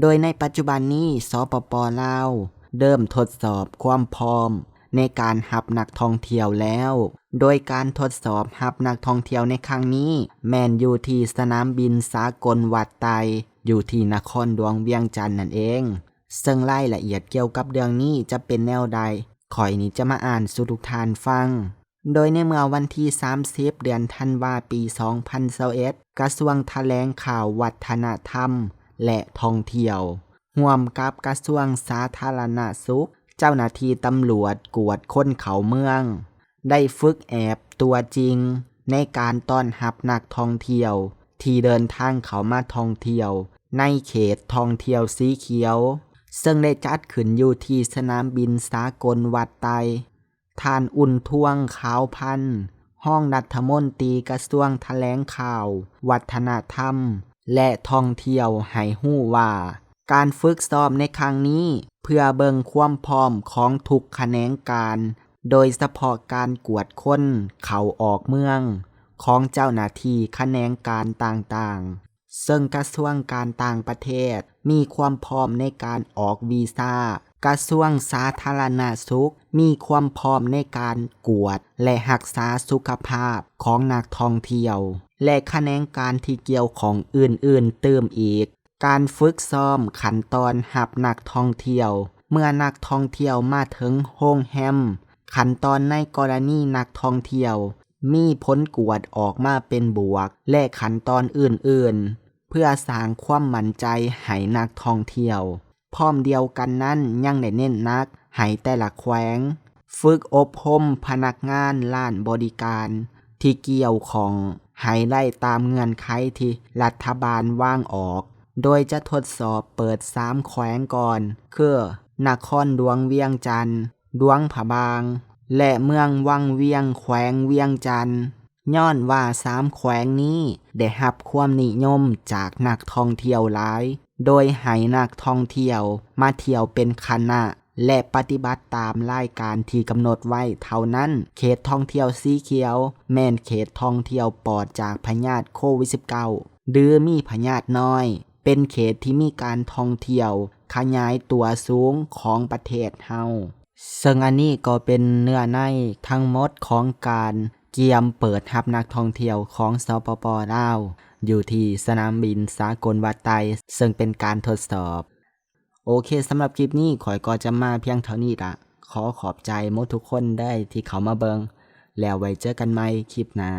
โดยในปัจจุบันนี้สปปลาวเริ่มทดสอบความพร้อม ในการหับนักท่องเที่ยวแล้ว โดยการทดสอบหับนักท่องเที่ยวในครั้งนี้ แมนอยู่ที่สนามบินสากลวัดไต อยู่ที่นครหลวงเวียงจันทน์นั่นเอง ซึ่งรายละเอียดเกี่ยวกับเรื่องนี้จะเป็นแนวใดข่อยนี้จะมาอ่านสู่ทุกทานฟัง โดยในเมื่อวันที่ 30 เดือนธันวาปี 2021กระทรวงแถลงข่าววัฒนธรรม และท่องเที่ยวร่วมกับกระทรวงสาธารณสุข เจ้าหน้าที่ตำรวจกวดคนเขาเมือง ได้ฝึกแอบตัวจริง ในการต้อนรับนักท่องเที่ยว ที่เดินทางเขามาท่องเที่ยว ในเขตท่องเที่ยวสีเขียว ซึ่งได้จัดขึ้นอยู่ที่สนามบินสากลวัดไตท่านอุ่นท่วงขาวพันห้องรัฐมนตรีกระทรวงแถลงข่าว วัฒนธรรม และท่องเที่ยวให้หู้ว่า การฝึกซ้อมในครั้งนี้ เพื่อเบิงความพร้อมของทุกแขนงการ โดยเฉพาะการกวดคนเขาออกเมือง ของเจ้าหน้าที่แขนงการต่างๆ ซึ่งกระทรวงการต่างประเทศมีความพร้อมในการออกวีซ่ากระทรวงสาธารณสุขมีความพร้อมในการกวด และรักษาสุขภาพของนักท่องเที่ยว และแขนการที่เกี่ยวของอื่นๆเติมอีก การฝึกซ้อมขั้นตอนหับนักท่องเที่ยว เมื่อนักท่องเที่ยวมาถึงโรงแรมขั้นตอนในกรณีนักท่องเที่ยว มีผลกวดออกมาเป็นบวก และขั้นตอนอื่นๆ เพื่อสร้างความมั่นใจให้นักท่องเที่ยวพร้อมเดียวกันนั้นยังได้เน้นนักให้แต่ละแขวง ฝึกอบรมพนักงานล้านบริการ ที่เกี่ยวของให้ได้ตามเงื่อนไขที่รัฐบาลว่างออก โดยจะทดสอบเปิดสามแขวงก่อน คือนครหลวงเวียงจันทน์หลวงผาบาง และเมืองวังเวียงแขวงเวียงจันทน์ย้อนว่าสามแขวงนี้ได้รับความนิยมจากนักท่องเที่ยวหลาย โดยให้นักท่องเที่ยวมาเที่ยวเป็นคณะ และปฏิบัติตามรายการที่กำหนดไว้เท่านั้น เขตท่องเที่ยวสีเขียว แม่นเขตท่องเที่ยวปลอดจากพยาธิโควิด -19 หรือมีพยาธิน้อย เป็นเขตที่มีการท่องเที่ยว ขยายตัวสูงของประเทศเฮาซึ่งอันนี้ก็เป็นเนื้อในทั้งหมดของการเกียมเปิดรับนักท่องเที่ยวของสปปลาว อยู่ที่สนามบินสากลวัดไตซึ่งเป็นการทดสอบ โอเคสำหรับคลิปนี้ข่อยก็จะมาเพียงเท่านี้ละขอขอบใจมดทุกคนได้ที่เขามาเบิง แล้วไว้เจอกันใหม่คลิปหน้า